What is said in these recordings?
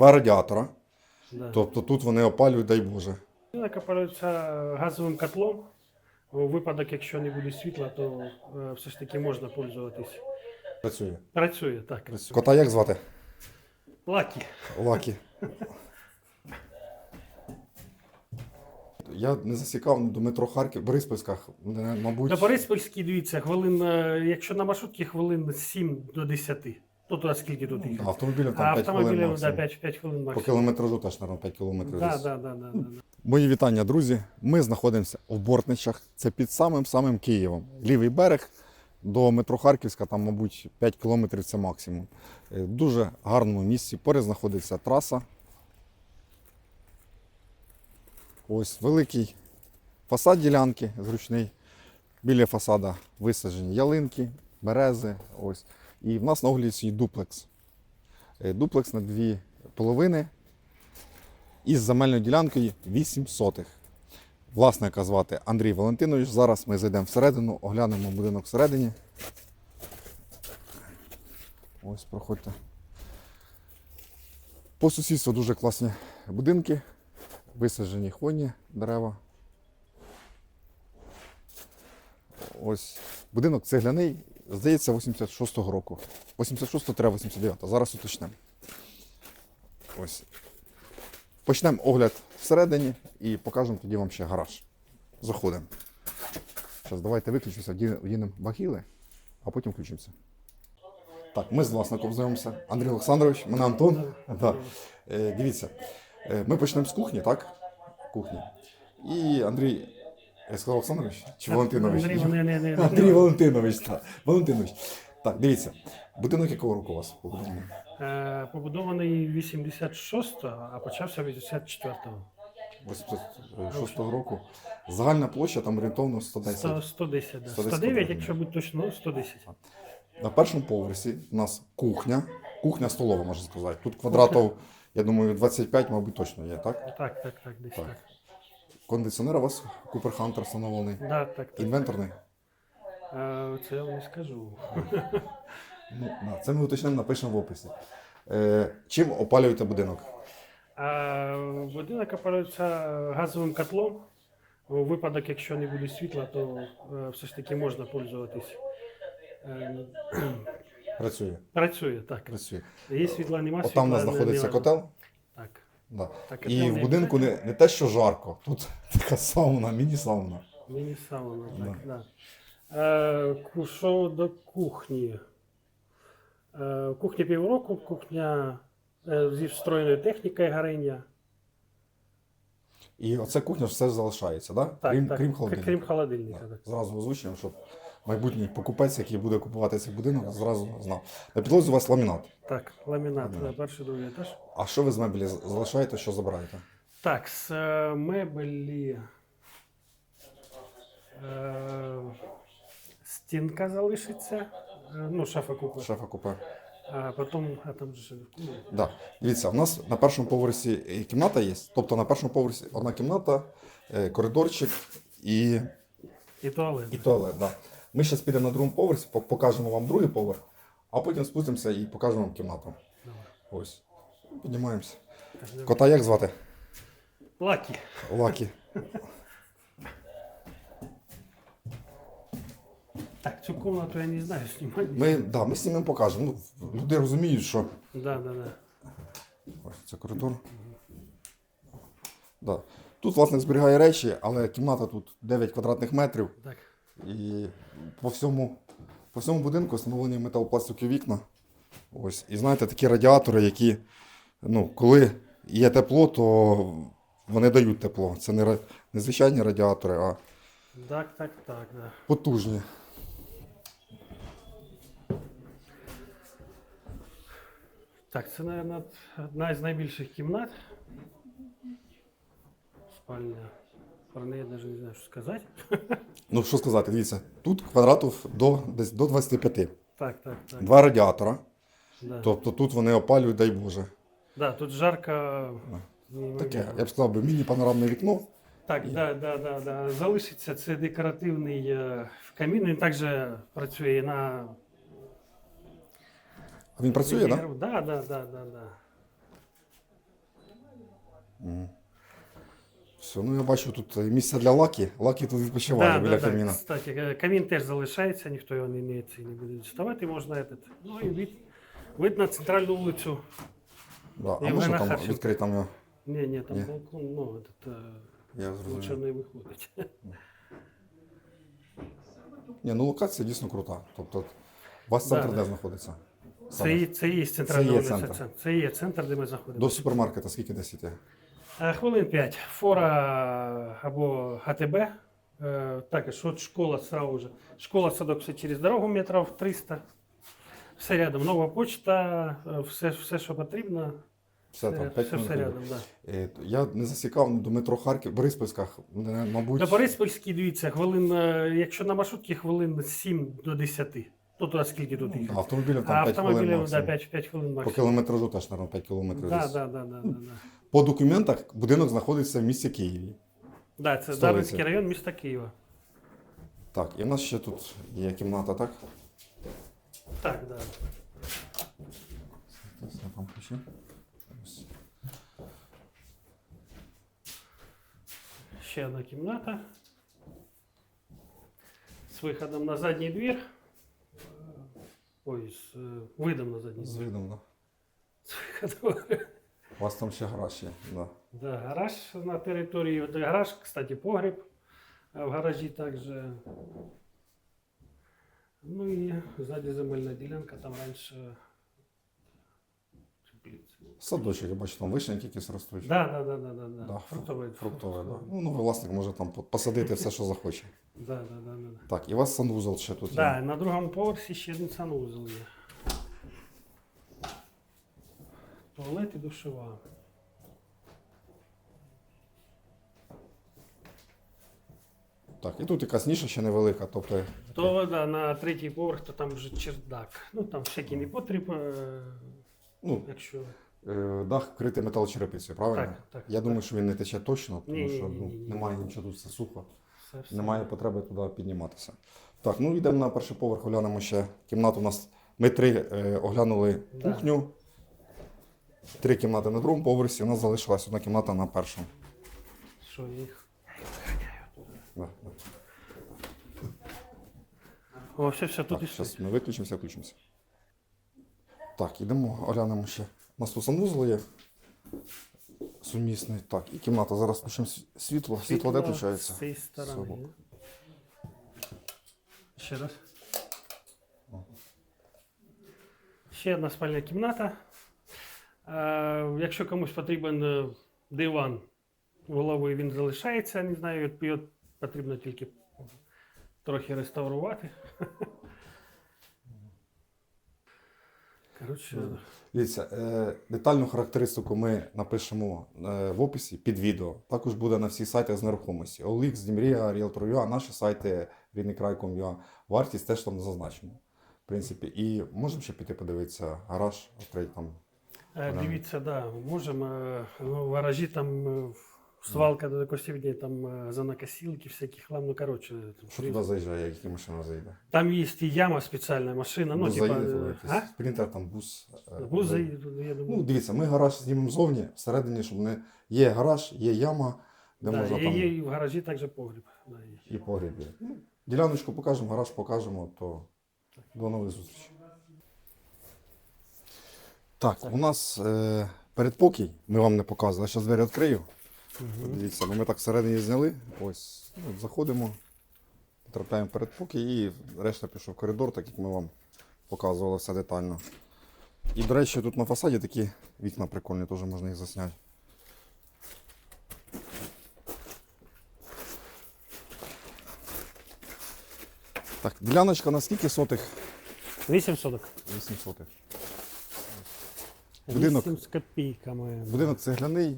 два радіатора. Да. Тобто тут вони опалюють, дай Боже. Будинок опалюється газовим котлом. У випадок, якщо не буде світла, то е, все ж таки можна пользуватись. Працює. Працює, так. Працює. Кота як звати? Лакі. Лакі. Я не засікав до метро Харків, Бориспільська, не- мабуть. На Бориспільській, дивіться, хвилин, е, якщо на маршрутці, хвилин 7 до 10. Ну, то скільки тут їх? Автомобілів А там 5 хвилин автомобілів да, максимум. 5, 5 хвилин По максимум. кілометражу теж, мабуть, 5 кілометрів. Да, десь. да, да, да, да. Мої вітання, друзі. Ми знаходимося в Бортничах. Це під самим самим Києвом. Лівий берег до метро Харківська, там, мабуть, 5 кілометрів це максимум. Е, дуже гарному місці. Поряд знаходиться траса. Ось великий фасад ділянки зручний. Біля фасада висаджені ялинки, берези. Ось. І в нас на огляді свій дуплекс. Е, Дуплекс на дві половини із земельною ділянкою 8 сотих. Власника звати Андрій Валентинович. Зараз ми зайдемо всередину, оглянемо будинок всередині. Ось, проходьте. По сусідству дуже класні будинки, висаджені хвойні дерева. Ось будинок цегляний, здається, 86-го року. 86-89, зараз уточнемо. Ось. Почнемо огляд всередині і покажемо тоді вам ще гараж. Заходимо. Зараз давайте виключимося, вдінемо багіли, а потім включимося. Так, ми з власником знайомимося. Андрій Олександрович, мене Антон. Да. Е, дивіться, е, ми почнемо з кухні, так? Кухні. І Андрій. Я сказав Олександрович чи Валентинович? Андрій, не, не, не, не. Андрій Валентинович, так. Валентинович. Так, дивіться. Будинок якого року у вас побудований? Е, Побудований 86-го, а почався 84-го. 86-го року. Загальна площа там орієнтовно 110. 100, 110, да. 110 109, квадратів. якщо бути точно, ну, 110. На першому поверсі у нас кухня. Кухня столова, можна сказати. Тут квадратів, я думаю, 25, мабуть, точно є, так? Так, так, так, десь Так. так. Кондиціонер у вас Cooper Hunter встановлений. Да, так, так. Інвенторний. Е, Це я вам не скажу. Ну, да, це ми уточнимо, напишемо в описі. Е, чим опалюєте будинок? А будинок опалюється газовим котлом. У випадок, якщо не буде світла, то е, все ж таки можна пользуватись. Е, Працює. Працює, так. Працює. Є світла, нема От світла. там у нас знаходиться котел. Так. Да. Так, І в будинку не, не те, що жарко, тут така сауна, міні-сауна. Мені сауна, Да. так, да. Е, що до кухні. Е, кухня півроку, кухня е, зі встроєною технікою горіння. І оце кухня все залишається, да? Так, крім, так, крім холодильника. крім холодильника. Да. Так. Зразу озвучуємо, щоб майбутній покупець, який буде купувати цей будинок, зразу знав. На підлозі у вас ламінат. Так, ламінат, Ламінат. на перший другий етаж. А що ви з меблі з- залишаєте, що забираєте? Так, з е, меблі. Е, стінка залишиться. Е, ну, шафа купа. Шефа купе. А потім, а там же. ну, Да. Дивіться, у нас на першому поверсі і кімната є. Тобто на першому поверсі одна кімната, е, коридорчик і, І туалет. і туалет. Да. Ми зараз підемо на другому поверсі, покажемо вам другий поверх, а потім спустимося і покажемо вам кімнату. Ось. Піднімаємося. Кота як звати? Лакі. Лакі. Так, цю комнату я не знаю, знімати. Ми, да, ми знімемо покажемо. Ну, люди розуміють, що. Да, да, да. Ось це коридор. Да. Тут власник зберігає речі, але кімната тут 9 квадратних метрів. Так. І по всьому, по всьому будинку встановлені металопластикові вікна. Ось. І знаєте, такі радіатори, які, ну, коли є тепло, то вони дають тепло. Це не, не звичайні радіатори, а Так, так, так, да. потужні. Так, це, мабуть, одна з найбільших кімнат. Спальня. Про неї навіть не знаю, що сказати. Ну, що сказати, дивіться, тут квадратів до, десь до 25. Так, так, так. Два радіатора. Да. Тобто тут вони опалюють, дай Боже. Да, тут жарко. Таке, я б сказав, би, міні-панорамне вікно. Так, да, да, да, да. Залишиться це декоративний е, камін. Він також працює на. А він працює, так? Да? Да, да, да, да, да. Все, ну я бачу тут е, місце для лаки. Лаки тут відпочиває Да, біля да, да. каміна. Кстати, е, камін теж залишається, ніхто його не, не, це не буде діставати, можна этот. Ну і від, вид на центральну вулицю. Да. А можна там відкрити там його? Ні, ні, там Ні. балкон, ну, этот, е, Я лучше не виходить. Ні, ну локація дійсно крута. Тобто, у вас центр да. де знаходиться? Це, і- це і є центральна Це є вулиця. центр. Це, це і є центр, де ми знаходимося. До супермаркета скільки десь йти? Е, Хвилин 5. Фора або ГТБ. Е, Також от школа сразу же. Школа садок все через дорогу метрів 300. Все рядом. Нова почта, е, все, все що потрібно. Все там, 5 все, все рядом. Да. Я не засікав до метро Харків, Бориспільськах, мабуть. На Бориспільській, дивіться, хвилин, якщо на маршрутці, хвилин 7 до 10. Ну, то скільки тут їхати. Автомобілів там 5 хвилин автомобілів да, 5, 5 хвилин По максимум. кілометражу теж, мабуть, 5 кілометрів да, да, да. По документах будинок знаходиться в місті Києві. Да, це Столиця. Дарницький район міста Києва. Так, і в нас ще тут є кімната, так? Так, да. Ось я там ключі. Ось. Ще одна кімната. З виходом на задній двір. Ой, з е, видом на задній двір. З видом, да. З виходом. У вас там ще гараж є. Да. Да, гараж на території. От гараж, кстати, погріб. А в гаражі також. Ну і ззаді земельна ділянка, там раніше. Садочок, я бачу, там вишеньки якісь ростуть. Да, да, да, да, да, да. Да, Фруктовий. Фруктове, да. Ну, новий власник може там посадити все, що захоче. Да, да, да, да. да. Так, і у вас санвузол ще тут Да, на другому поверсі ще один санвузол є. Туалет і душова. Так, і тут якась ніша ще невелика, тобто То да, на третій поверх, то там вже чердак. Ну там всякий непотріб, е, ну, якщо. е, дах вкритий металочерепицею, правильно? Так, так, Я так. думаю, що він не тече точно, тому Ні, що ні, ну, ні, ні. немає нічого тут все сухо, Все, все. немає потреби туди підніматися. Так, ну йдемо на перший поверх, оглянемо ще кімнату. У нас ми три е, оглянули Да. кухню, три кімнати на другому поверсі. У нас залишилась одна кімната на першому. Що їх? Да, да. О, все, все, тут Так, і зараз ми виключимося, включимося. Так, йдемо, оглянемо ще. У нас тут санвузол є. Сумісний. Так, і кімната. Зараз включимо сві- світло. Світло де З цієї сторони. Ще раз. Ще одна спальня кімната. Е, якщо комусь потрібен е, диван головою, він залишається. Не знаю, його потрібно тільки трохи реставрувати. Коротше, Дивіться, е, детальну характеристику ми напишемо в описі під відео. Також буде на всіх сайтах з нерухомості. OLX, Дімрія, Realtor.ua, наші сайти рідникрай.com.ua. Вартість теж там зазначена. В принципі, і можемо ще піти подивитися гараж, відкрити там. Е, Дивіться, да, можемо. е, Ну, в гаражі там е, свалка до косівні, там занокосілки, всякі хлам, ну коротше. Що туди заїжджає, які машина заїде? Там є і яма спеціальна машина, ну, Бус типа. заїде туди е, якийсь А? спринтер, там бус. Бус заїде. заїде туди, я Ну, дивіться, ми гараж знімемо зовні, всередині, щоб не є гараж, є яма, де да, можна є, там є і в гаражі також погріб. Да, є. і погріб. є. Ну, діляночку покажемо, гараж покажемо, то до нових зустрічей. Так, у нас е, передпокій, ми вам не показували, зараз двері відкрию. Дивіться, бо ми так всередині зняли. Ось, ну, заходимо, потрапляємо в передпокій і решта пішов в коридор, так як ми вам показували все детально. І, до речі, тут на фасаді такі вікна прикольні, теж можна їх засняти. Так, діляночка на скільки сотих? 8 соток. 8 сотих. Будинок. з копійками. Будинок цегляний,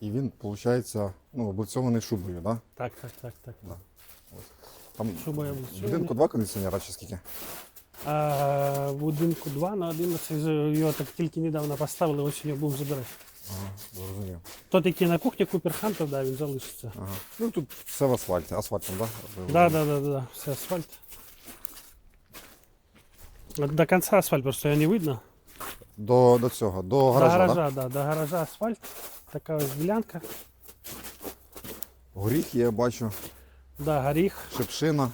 і він, виходить, ну, облицьований шубою, да? Так, так, так, так. Там Шуба я в облицьований. будинку два кондиціонера чи скільки? А, будинку 2 на 11 його так тільки недавно поставили, осінню будемо забирати. Ага, зрозумів. Тот, який на кухні Купер Хантер, да, він залишиться. Ага. Ну тут все в асфальті. Асфальтом, так? Да, да, да, да, да, все асфальт. До конца асфальт, просто його не видно. До, до цього, до гаража. до Да? гаража, да? до гаража асфальт. Така ось ділянка. Горіх є, бачу, Да, горіх. шипшина,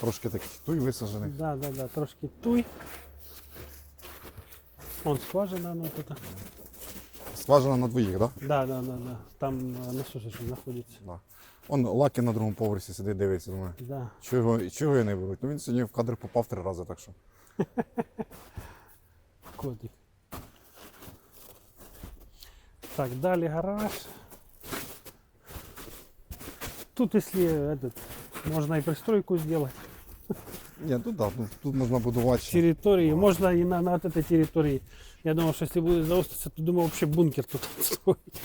трошки таких туй висаджених. Да, да, да, трошки туй. Вон скважина, ну тут. Скважина на двоїх, так? Да? Да, да, да, да. Там е, насушиш знаходиться. Да. Он лаки на другому поверсі сидить, дивиться, думає. Да. Чого, чого його не беруть? Ну він сьогодні в кадр попав три рази, так що. Котик. Так, далі гараж. Тут, если этот, можно и пристройку сделать. Ні, тут ну, тут можна будувати. Территории, можно и на, на этой территории. Я думал, что если будет заостриться, то думал вообще бункер тут строить.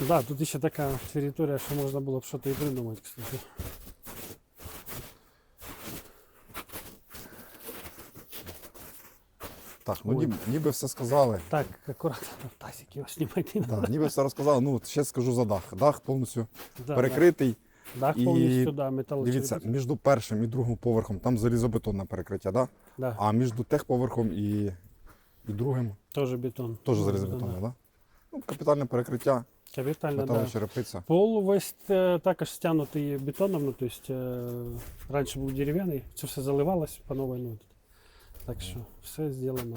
Да, тут еще такая территория, что можно было бы что-то и придумать, кстати. Так, ну Ой. ніби, ніби все сказали. Так, аккуратно, тазик его снимать не. Да, ніби все розказали. Ну, ще скажу за дах. Дах повністю Да, перекритий. Да. Дах І повністю, да. Дивіться, між першим і другим поверхом там залізобетонне перекриття, да? Да, а між техповерхом і, і другим тоже бетон. теж залізобетонне, да, да? Ну, капітальне перекриття. Капітально, металова да. черепиця. Пол весь е, також стягнутий бетоном, ну, то есть, е, раніше був дерев'яний, це все заливалось по новій. Ну, так що все зроблено.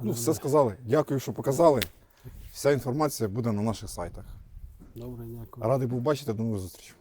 Ну, все сказали. Дякую, що показали. Вся інформація буде на наших сайтах. Добре, дякую. Радий був бачити, до нових зустрічей.